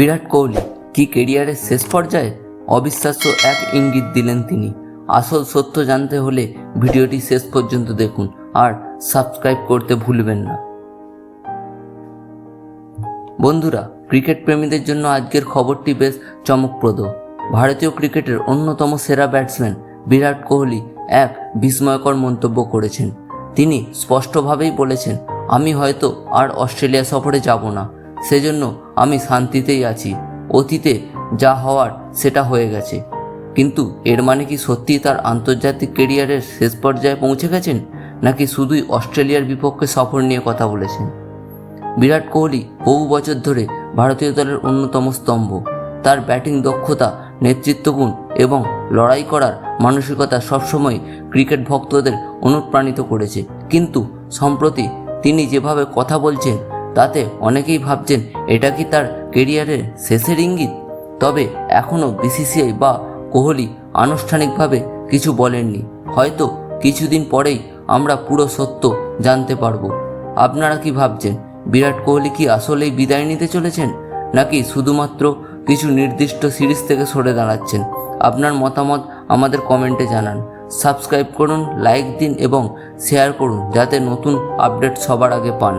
বিরাট কোহলি কি কেরিয়ারের শেষ পর্যায়ে অবিশ্বাস্য এক ইঙ্গিত দিলেন তিনি। আসল সত্য জানতে হলে ভিডিওটি শেষ পর্যন্ত দেখুন আর সাবস্ক্রাইব করতে ভুলবেন না। বন্ধুরা, ক্রিকেট প্রেমীদের জন্য আজকের খবরটি বেশ চমকপ্রদ। ভারতীয় ক্রিকেটের অন্যতম সেরা ব্যাটসম্যান বিরাট কোহলি এক বিস্ময়কর মন্তব্য করেছেন। তিনি স্পষ্টভাবেই বলেছেন, আমি হয়তো আর অস্ট্রেলিয়া সফরে যাব না। সেজন্য আমি শান্তিতেই আছি। অতীতে যা হওয়ার সেটা হয়ে গেছে। কিন্তু এর মানে কি সত্যি তার আন্তর্জাতিক কেরিয়ারের শেষ পর্যায়ে পৌঁছে গেছেন? নাকি শুধুই অস্ট্রেলিয়ার বিপক্ষে সফর নিয়ে কথা বলেছেন? বিরাট কোহলি বহু বছর ধরে ভারতীয় দলের অন্যতম স্তম্ভ। তার ব্যাটিং দক্ষতা, নেতৃত্বগুণ এবং লড়াই করার মানসিকতা সবসময় ক্রিকেট ভক্তদের অনুপ্রাণিত করেছে। কিন্তু সম্প্রতি তিনি যেভাবে কথা বলছেন তাতে অনেকেই ভাবছেন, এটা কি তার কেরিয়ারের শেষের ইঙ্গিত? তবে এখনও বিসিসিআই বা কোহলি আনুষ্ঠানিকভাবে কিছু বলেননি। হয়তো কিছুদিন পরেই আমরা পুরো সত্য জানতে পারব। আপনারা কি ভাবছেন, বিরাট কোহলি কি আসলেই বিদায় নিতে চলেছেন? নাকি শুধুমাত্র কিছু নির্দিষ্ট সিরিজ থেকে সরে দাঁড়াচ্ছেন? আপনার মতামত আমাদের কমেন্টে জানান। সাবস্ক্রাইব করুন, লাইক দিন এবং শেয়ার করুন, যাতে নতুন আপডেট সবার আগে পান।